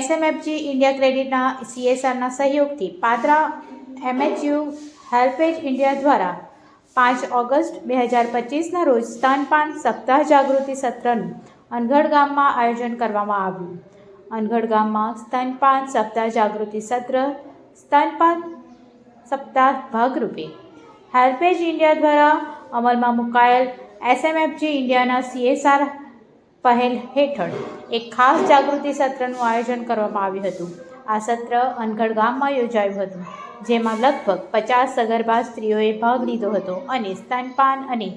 એસએમએફજી India ક્રેડિટના સીએસઆરના સહયોગથી Padra એમએચયુ HelpAge India દ્વારા પાંચ ઓગસ્ટ બે હજાર પચીસના રોજ સ્તનપાન સપ્તાહ જાગૃતિ સત્રનું અનગઢ ગામમાં આયોજન કરવામાં આવ્યું. અનગઢ ગામમાં સ્તનપાન સપ્તાહ જાગૃતિ સત્ર, સ્તનપાન સપ્તાહ ભાગરૂપે હેલ્પેજ ઇન્ડિયા દ્વારા અમલમાં મુકાયેલ એસએમએફજી ઇન્ડિયાના સીએસઆર પહેલ હેઠળ એક ખાસ જાગૃતિ સત્રનું આયોજન કરવામાં આવ્યું હતું. આ સત્ર અનગઢ ગામમાં યોજાયું હતું, જેમાં લગભગ પચાસ સગર્ભા સ્ત્રીઓએ ભાગ લીધો હતો અને સ્તનપાન અને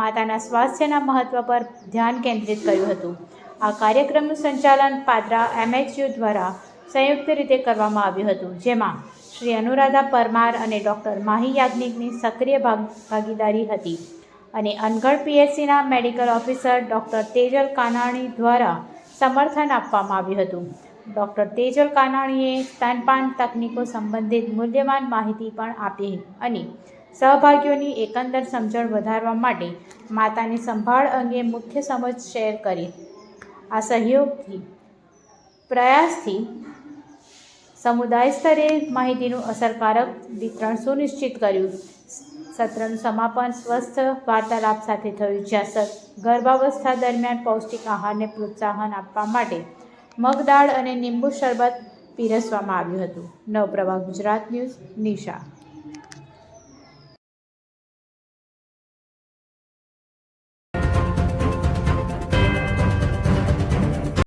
માતાના સ્વાસ્થ્યના મહત્વ પર ધ્યાન કેન્દ્રિત કર્યું હતું. આ કાર્યક્રમનું સંચાલન પાદરા એમએચયુ દ્વારા સંયુક્ત રીતે કરવામાં આવ્યું હતું, જેમાં શ્રી અનુરાધા પરમાર અને ડૉક્ટર માહી યાજ્ઞિકની સક્રિય ભાગ ભાગીદારી હતી. અને Angadh પીએચસીના medical officer doctor Tejal Kanani દ્વારા સમર્થન આપવામાં આવ્યું હતું. ડૉક્ટર તેજલ કાનાણીએ સ્તનપાન તકનીકો સંબંધિત મૂલ્યવાન માહિતી પણ આપી અને સહભાગીઓની એકંદર સમજણ વધારવા માટે માતાની સંભાળ અંગે મુખ્ય સમજ શેર કરી. આ સહયોગથી, પ્રયાસથી સમુદાય સ્તરે માહિતીનું અસરકારક વિતરણ સુનિશ્ચિત કર્યું. સત્રનું સમાપન સ્વસ્થ વાર્તાલાપ સાથે થયું, જ્યાં ગર્ભાવસ્થા દરમિયાન પૌષ્ટિક આહારને પ્રોત્સાહન આપવા માટે મગદાળ અને લીંબુ શરબત પીરસવામાં આવ્યું હતું. નવપ્રભા ગુજરાત ન્યૂઝ, નિશા.